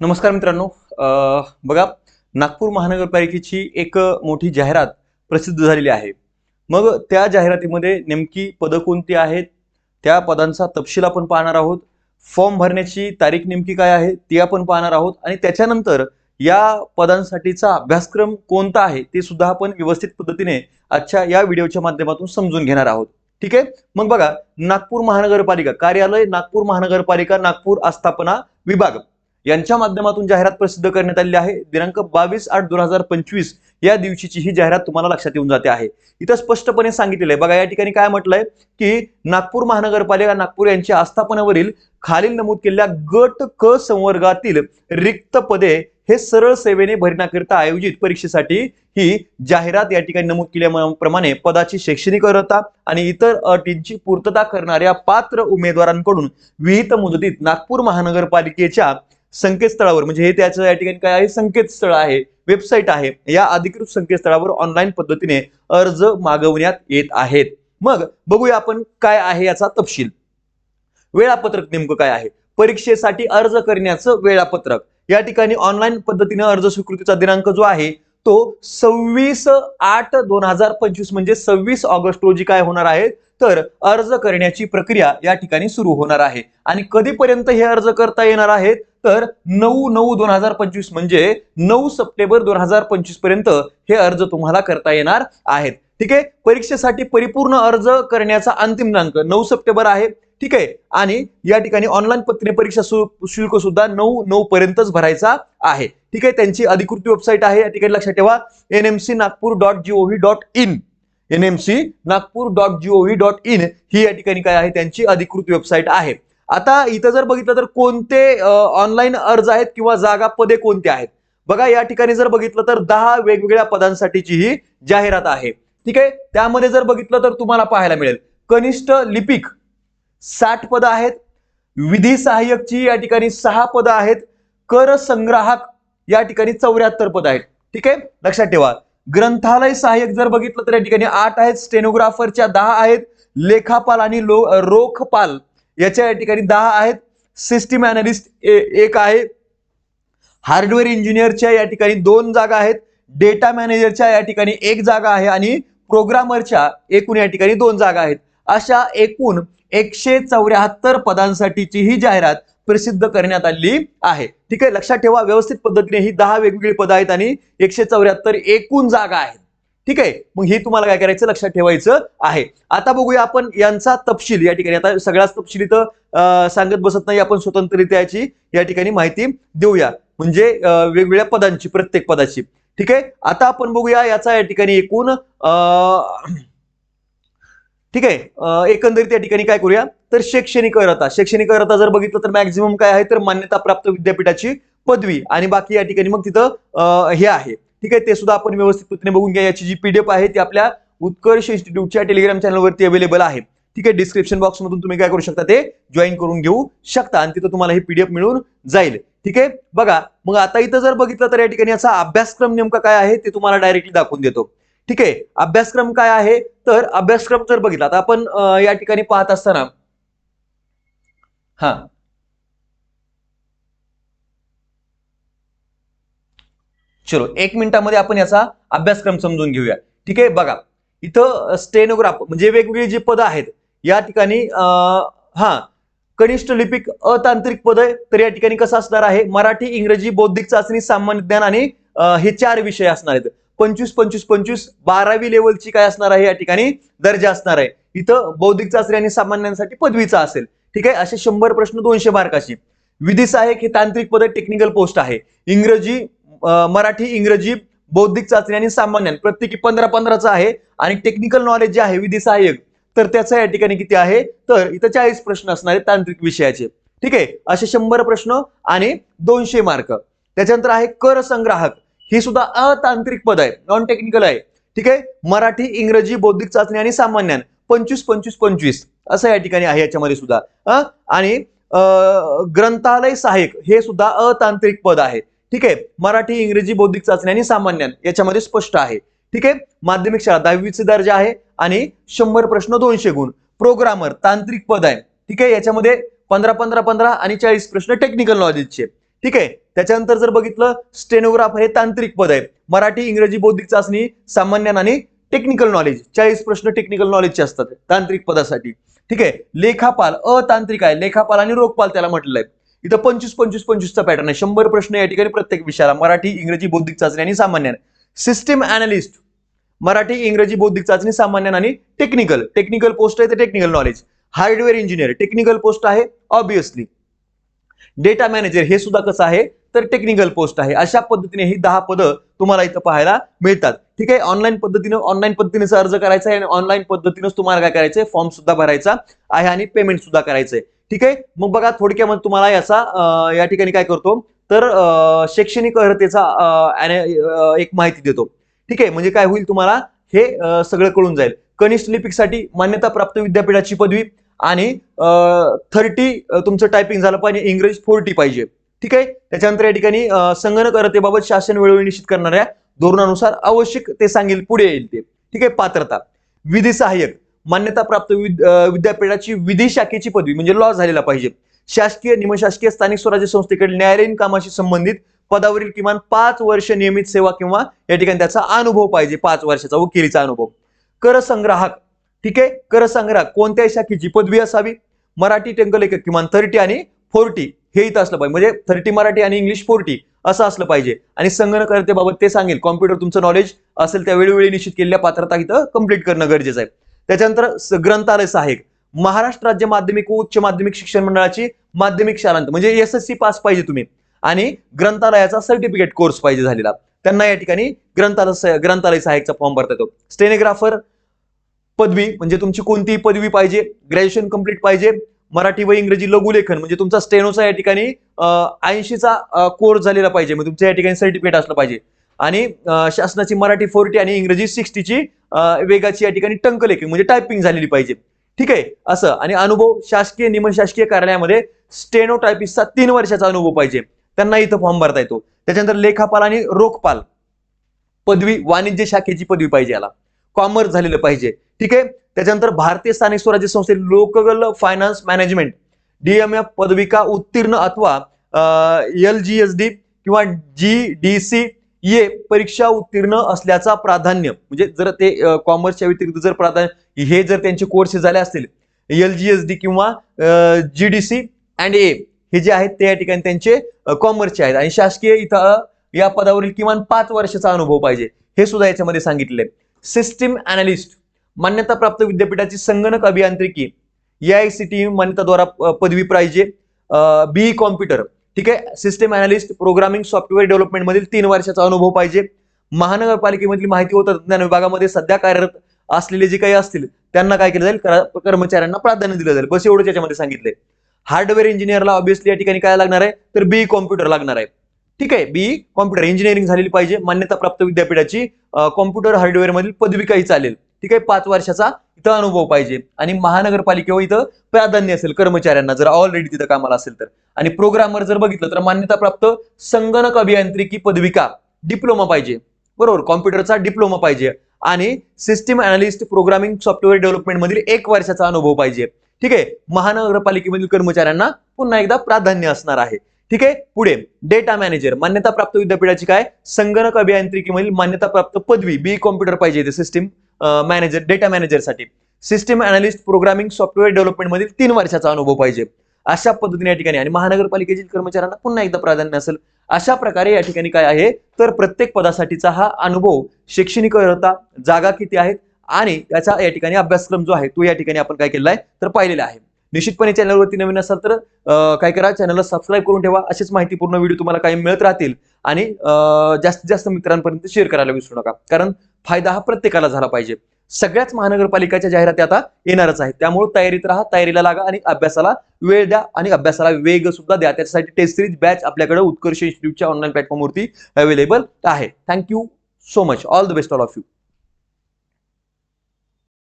नमस्कार मित्रांनो. बघा नागपूर महानगरपालिकेची एक मोठी जाहिरात प्रसिद्ध झालेली आहे. मग त्या जाहिरातीमध्ये नेमकी पदं कोणती आहेत? त्या पदांचा तपशील आपण पाहणार आहोत. फॉर्म भरण्याची तारीख नेमकी काय आहे ती आपण पाहणार आहोत. आणि त्याच्यानंतर या पदांसाठीचा अभ्यासक्रम कोणता आहे ते सुद्धा आपण व्यवस्थित पद्धतीने आजच्या या व्हिडिओच्या माध्यमातून समजून घेणार आहोत. ठीक आहे? मग बघा नागपूर महानगरपालिका कार्यालय नागपूर महानगरपालिका नागपूर आस्थापना विभाग. यांच्या माध्यमातून जाहिरात प्रसिद्ध करण्यात आलेली आहे. दिनांक बावीस आठ दोन हजार पंचवीस या दिवशीची ही जाहिरात तुम्हाला लक्षात येऊन जाते आहे. इथं स्पष्टपणे सांगितलेलं आहे. बघा या ठिकाणी काय म्हटलंय की नागपूर महानगरपालिका नागपूर यांच्या आस्थापनावरील खालील नमूद केलेल्या गट क संवर्गातील रिक्त पदे हे सरळ सेवेने भरण्याकरिता आयोजित परीक्षेसाठी ही जाहिरात या ठिकाणी नमूद केल्याप्रमाणे पदाची शैक्षणिक अर्हता आणि इतर अटींची पूर्तता करणाऱ्या पात्र उमेदवारांकडून विहित मुदतीत नागपूर महानगरपालिकेच्या संकेतस्थळावर म्हणजे हे त्याचं या ठिकाणी काय आहे? संकेतस्थळ आहे वेबसाईट आहे. या अधिकृत संकेतस्थळावर ऑनलाईन पद्धतीने अर्ज मागवण्यात येत आहेत. मग बघूया आपण काय आहे याचा तपशील. वेळापत्रक नेमकं काय आहे? परीक्षेसाठी अर्ज करण्याचं वेळापत्रक. या ठिकाणी ऑनलाईन पद्धतीने अर्ज स्वीकृतीचा दिनांक जो आहे तो सव्वीस आठ दोन हजार पंचवीस म्हणजे सव्वीस ऑगस्ट रोजी काय होणार आहे? तर अर्ज करण्याची प्रक्रिया या ठिकाणी सुरू होणार आहे. आणि कधीपर्यंत हे अर्ज करता येणार आहेत? तर नऊ नऊ दोन हजार पंचवीस म्हणजे नऊ सप्टेंबर दोन हजार पंचवीसपर्यंत हे अर्ज तुम्हाला करता येणार आहेत. ठीक आहे? परीक्षेसाठी परिपूर्ण अर्ज करण्याचा अंतिम दिनांक नऊ सप्टेंबर आहे. ठीक आहे? आणि या ठिकाणी ऑनलाईन पद्धतीने परीक्षा शुल्क सुद्धा नऊ नऊ पर्यंतच भरायचा आहे. ठीक आहे? त्यांची अधिकृत वेबसाईट आहे. या ठिकाणी लक्षात ठेवा. N M C Nagpur dot G O V dot in N M C Nagpur dot G O V dot in ही या ठिकाणी काय आहे? त्यांची अधिकृत वेबसाईट आहे. आता इथं जर बघितलं तर कोणते ऑनलाईन अर्ज आहेत किंवा जागा पदे कोणते आहेत? बघा या ठिकाणी जर बघितलं तर दहा वेगवेगळ्या पदांसाठीची ही जाहिरात आहे. ठीक आहे? त्यामध्ये जर बघितलं तर तुम्हाला पाहायला मिळेल. कनिष्ठ लिपिक साठ पदं आहेत. विधी सहाय्यकची या ठिकाणी सहा पदं आहेत. कर संग्राहक या ठिकाणी चौऱ्याहत्तर पद आहेत. ठीक आहे? लक्षात ठेवा. ग्रंथालय सहाय्यक जर बघितलं तर या ठिकाणी आठ आहेत. स्टेनोग्राफरच्या दहा आहेत. लेखापाल आणि लो रोखपाल. याच्या या ठिकाणी दहा आहेत. सिस्टीम अनालिस्ट एक आहे. हार्डवेअर इंजिनियरच्या या ठिकाणी दोन जागा आहेत. डेटा मॅनेजरच्या या ठिकाणी एक जागा आहे आणि प्रोग्रामरच्या एकूण या ठिकाणी दोन जागा आहेत. अशा एकूण एकशे चौऱ्याहत्तर पदांसाठीची ही जाहिरात प्रसिद्ध करण्यात आली आहे. ठीक आहे लक्षात ठेवा व्यवस्थित पद्धतीने ही दहा वेगवेगळी पदं आहेत आणि एकशे चौऱ्याहत्तर एकूण जागा आहेत. ठीक आहे? मग हे तुम्हाला काय करायचं? लक्षात ठेवायचं आहे. आता बघूया आपण यांचा तपशील या ठिकाणी. आता सगळ्याच तपशील इथं सांगत बसत नाही. आपण स्वतंत्ररित्या याची या ठिकाणी माहिती देऊया. म्हणजे वेगवेगळ्या पदांची प्रत्येक पदाची. ठीक आहे? आता आपण बघूया याचा या ठिकाणी एकूण ठीक आहे? एकंदरीत या ठिकाणी काय करूया? तर शैक्षणिक अर्हता. शैक्षणिक अर्हता जर बघितलं तर मॅक्झिमम काय आहे? तर मान्यता प्राप्त विद्यापीठाची पदवी. आणि बाकी या ठिकाणी मग तिथं हे आहे. ठीक आहे ते सुद्धा आपण व्यवस्थित पद्धतीने बघून घ्या. याची जी पीडीएफ आहे ती आपल्या उत्कर्ष इन्स्टिट्यूटच्या टेलिग्राम चॅनलवरती अवेलेबल आहे. ठीक आहे डिस्क्रिप्शन बॉक्स मधून तुम्ही काय करू शकता ते जॉईन करून घेऊ शकता आणि तिथं तुम्हाला ही पीडीएफ मिळून जाईल. ठीक आहे बघा मग आता इथं जर बघितलं तर या ठिकाणी याचा अभ्यासक्रम नेमका काय आहे ते तुम्हाला डायरेक्टली दाखवून देतो. ठीक आहे अभ्यासक्रम काय आहे? तर अभ्यासक्रम जर बघितला आता आपण या ठिकाणी पाहत असताना हा चलो एक मिनिटामध्ये आपण याचा अभ्यासक्रम समजून घेऊया. ठीक आहे? बघा इथं स्टेनोग्राफ म्हणजे वेगवेगळी जी पदं आहेत या ठिकाणी हा कनिष्ठ लिपिक अतांत्रिक पद आहे तर या ठिकाणी कसं असणार आहे? मराठी इंग्रजी बौद्धिक चाचणी सामान्य ज्ञान आणि हे चार विषय असणार आहेत. पंचवीस पंचवीस पंचवीस बारावी लेवलची काय असणार आहे? या ठिकाणी दर्जा असणार आहे. इथं बौद्धिक चाचणी आणि सामान्यांसाठी पदवीचा असेल. ठीक आहे? असे शंभर प्रश्न दोनशे मार्काची. विधी सहाय्यक हे तांत्रिक पद टेक्निकल पोस्ट आहे. इंग्रजी मराठी इंग्रजी बौद्धिक चाचणी आणि सामान्य प्रत्येकी पंधरा पंधराचा आहे. आणि टेक्निकल नॉलेज जे आहे विधी सहाय्यक तर त्याचा या ठिकाणी किती आहे? तर इथं चाळीस प्रश्न असणार आहेत तांत्रिक विषयाचे. ठीक आहे? असे शंभर प्रश्न आणि दोनशे मार्क. त्याच्यानंतर आहे कर संग्राहक. ही सुद्धा अतांत्रिक पद आहे नॉन टेक्निकल आहे. ठीक आहे? मराठी इंग्रजी बौद्धिक चाचणी आणि सामान्यान पंचवीस पंचवीस पंचवीस. असं या ठिकाणी आहे याच्यामध्ये सुद्धा. अं? आणि ग्रंथालय सहाय्यक हे सुद्धा अतांत्रिक पद आहे. ठीक आहे? मराठी इंग्रजी बौद्धिक चाचणी आणि सामान्य याच्यामध्ये स्पष्ट आहे. ठीक आहे? माध्यमिक शाळा दहावीचे दर्जा आहे आणि शंभर प्रश्न दोनशे गुण. प्रोग्रामर तांत्रिक पद आहे. ठीक आहे? याच्यामध्ये पंधरा पंधरा पंधरा आणि चाळीस प्रश्न टेक्निकल नॉलेजचे ठीक आहे? त्याच्यानंतर जर बघितलं स्टेनोग्राफर हे तांत्रिक पद आहे. मराठी इंग्रजी बौद्धिक चाचणी सामान्य आणि टेक्निकल नॉलेज चाळीस प्रश्न टेक्निकल नॉलेजचे असतात तांत्रिक पदासाठी. ठीक आहे? लेखापाल अतांत्रिक आहे. लेखापाल आणि रोखपाल त्याला म्हटलंय. इथं पंचवीस पंचवीस पंचवीसचा पॅटर्न आहे. शंभर प्रश्न या ठिकाणी प्रत्येक विषयाला. मराठी इंग्रजी बौद्धिक चाचणी आणि सामान्य. सिस्टीम अनालिस्ट मराठी इंग्रजी बौद्धिक चाचणी सामान्य आणि टेक्निकल टेक्निकल पोस्ट आहे ते technical knowledge hardware engineer technical post आहे ऑब्विसली डेटा मॅनेजर हे सुद्धा कसं आहे? तर टेक्निकल पोस्ट आहे. अशा पद्धतीने ही दहा पदं तुम्हाला इथं पाहायला मिळतात. ठीक आहे? ऑनलाईन पद्धतीनं ऑनलाईन पद्धतीने अर्ज करायचा आहे आणि ऑनलाईन पद्धतीनेच तुम्हाला काय करायचंय? फॉर्म सुद्धा भरायचा आहे आणि पेमेंट सुद्धा करायचंय. ठीक आहे? मग बघा थोडक्यामध्ये तुम्हाला याचा या ठिकाणी काय करतो? तर शैक्षणिक अर्हतेचा एक माहिती देतो. ठीक आहे? म्हणजे काय होईल तुम्हाला? हे सगळं कळून जाईल. कनिष्ठ लिपिकसाठी मान्यता प्राप्त विद्यापीठाची पदवी आणि थर्टी तुमचं टायपिंग झालं पाहिजे इंग्रजी फोर्टी पाहिजे. ठीक आहे? त्याच्यानंतर या ठिकाणी संगणक अर्हतेबाबत शासन वेळोवेळी निश्चित करणाऱ्या धोरणानुसार आवश्यक ते सांगेल पुढे येईल ते. ठीक आहे? पात्रता. विधी सहाय्यक. मान्यताप्राप्त विद- विद्यापीठाची विधी शाखेची पदवी म्हणजे लॉ झालेला पाहिजे. शासकीय निमशासकीय स्थानिक स्वराज्य संस्थेकडे न्यायालयीन कामाशी संबंधित पदावरील किमान पाच वर्ष नियमित सेवा किंवा या ठिकाणी त्याचा अनुभव पाहिजे पाच वर्षाचा वकिलीचा अनुभव. करसंग्राहक ठीक आहे? करसंग्राहक कोणत्याही शाखेची पदवी असावी? मराठी टंकलेखक किमान थर्टी आणि फोर्टी हे इथं असलं पाहिजे. म्हणजे थर्टी मराठी आणि इंग्लिश फोर्टी असं असलं पाहिजे. आणि संगणकर्तेबाबत ते सांगेल. कॉम्प्युटर तुमचं नॉलेज असेल त्या वेळोवेळी निश्चित केलेल्या पात्रता इथं कंप्लीट करणं गरजेचं आहे. त्याच्यानंतर स- ग्रंथालय सहाय्यक. महाराष्ट्र राज्य माध्यमिक उच्च माध्यमिक शिक्षण मंडळाची माध्यमिक शालांत म्हणजे एस एस सी पास पाहिजे तुम्ही. आणि ग्रंथालयाचा सर्टिफिकेट कोर्स पाहिजे झालेला. त्यांना या ठिकाणी ग्रंथालय ग्रंथालय सहाय्यकचा फॉर्म भरता येतो. स्टेनेग्राफर पदवी म्हणजे तुमची कोणतीही पदवी पाहिजे ग्रॅज्युएशन कंप्लीट पाहिजे मराठी व इंग्रजी लघुलेखन म्हणजे तुमचा स्टेनोचा या ठिकाणी ऐंशीचा कोर्स झालेला पाहिजे म्हणजे तुमच्या या ठिकाणी सर्टिफिकेट असलं पाहिजे. आणि शासनाची मराठी फोर्टी आणि इंग्रजी सिक्स्टीची वेगाची या ठिकाणी टंकलेखन म्हणजे टायपिंग झालेली पाहिजे. ठीक आहे? असं. आणि अनुभव शासकीय निमशासकीय कार्यालयामध्ये स्टेनो टायपिस्टचा तीन वर्षाचा अनुभव पाहिजे. त्यांना इथं फॉर्म भरता येतो. त्याच्यानंतर लेखापाल आणि रोखपाल. पदवी वाणिज्य शाखेची पदवी पाहिजे याला. कॉमर्स झालेलं पाहिजे. ठीक आहे? त्याच्यानंतर भारतीय स्थानिक स्वराज्य संस्थे लोकल फायनान्स मॅनेजमेंट डीएमएफ पदविका उत्तीर्ण अथवा एल जी एस डी किंवा जी डी सी ये परीक्षा उत्तीर्ण असल्याचा प्राधान्य म्हणजे जर ते कॉमर्सच्या व्यतिरिक्त जर प्राधान्य हे जर त्यांचे कोर्सेस झाले असतील एल जी एस डी किंवा G D C and A हे जे आहेत ते या ठिकाणी त्यांचे कॉमर्सचे आहेत. आणि शासकीय इथं या पदावरील किमान पाच वर्षाचा अनुभव पाहिजे हे सुद्धा याच्यामध्ये सांगितले सिस्टीम अनालिस्ट मान्यताप्राप्त विद्यापीठाची संगणक अभियांत्रिकी ए आय सी टी मान्यताद्वारा पदवी पाहिजे बीई कॉम्प्युटर ठीक आहे? System analyst programming software development मधील तीन वर्षाचा अनुभव पाहिजे. महानगरपालिकेमधील माहिती व तंत्रज्ञान विभागामध्ये सध्या कार्यरत असलेले जे काही असतील त्यांना काय केलं जाईल? कर्मचाऱ्यांना प्राधान्य दिलं जाईल. बस एवढंच याच्यामध्ये सांगितलंय. हार्डवेअर इंजिनियरला ऑब्विसली या ठिकाणी काय लागणार आहे? तर बीई कॉम्प्युटर लागणार आहे. ठीक आहे? बीई कॉम्प्युटर इंजिनिअरिंग झालेली पाहिजे. मान्यताप्राप्त विद्यापीठाची कॉम्प्युटर हार्डवेअर मधील पदवी काही चालेल. ठीक आहे? पाच वर्षाचा इथं अनुभव पाहिजे. आणि महानगरपालिकेवर इथं प्राधान्य असेल कर्मचाऱ्यांना जर ऑलरेडी तिथं कामाला असेल तर. आणि प्रोग्रामर जर बघितलं तर मान्यताप्राप्त संगणक अभियांत्रिकी पदविका डिप्लोमा पाहिजे. बरोबर? कॉम्प्युटरचा डिप्लोमा पाहिजे. आणि system analyst programming software development मधील एक वर्षाचा अनुभव पाहिजे. ठीक आहे? महानगरपालिकेमधील कर्मचाऱ्यांना पुन्हा एकदा प्राधान्य असणार आहे. ठीक आहे? पुढे डेटा मॅनेजर मान्यताप्राप्त विद्यापीठाची काय? संगणक अभियांत्रिकीमधील मान्यताप्राप्त पदवी बी कॉम्प्युटर पाहिजे system manager data मॅनेजरसाठी system analyst programming software development मधील तीन वर्षाचा अनुभव पाहिजे. अशा पद्धतीने या ठिकाणी आणि महानगरपालिकेतील कर्मचाऱ्यांना पुन्हा एकदा प्राधान्य असेल. अशा प्रकारे या ठिकाणी काय आहे? तर प्रत्येक पदासाठीचा हा अनुभव शैक्षणिक अर्हता जागा किती आहेत? आणि त्याचा या ठिकाणी अभ्यासक्रम जो आहे तो या ठिकाणी आपण काय केलेला आहे? तर पाहिलेला आहे. निश्चितपणे चॅनलवरती नवीन असाल तर काय करा? चॅनलला सबस्क्राईब करून ठेवा. अशीच माहितीपूर्ण व्हिडिओ तुम्हाला काही मिळत राहतील. आणि जास्तीत जास्त मित्रांपर्यंत शेअर करायला विसरू नका. कारण फायदा हा प्रत्येकाला झाला पाहिजे. सगळ्याच महानगरपालिकाच्या जाहिराती आता येणारच आहेत. त्यामुळे तयारीत राहा तयारीला लागा आणि अभ्यासाला वेळ द्या आणि अभ्यासाला वेग सुद्धा द्या. त्याच्यासाठी टेस्ट सिरीज बॅच आपल्याकडे उत्कर्ष इन्स्टिट्यूटच्या ऑनलाईन प्लॅटफॉर्मवरती अवेलेबल आहे. Thank you so much all the best all of you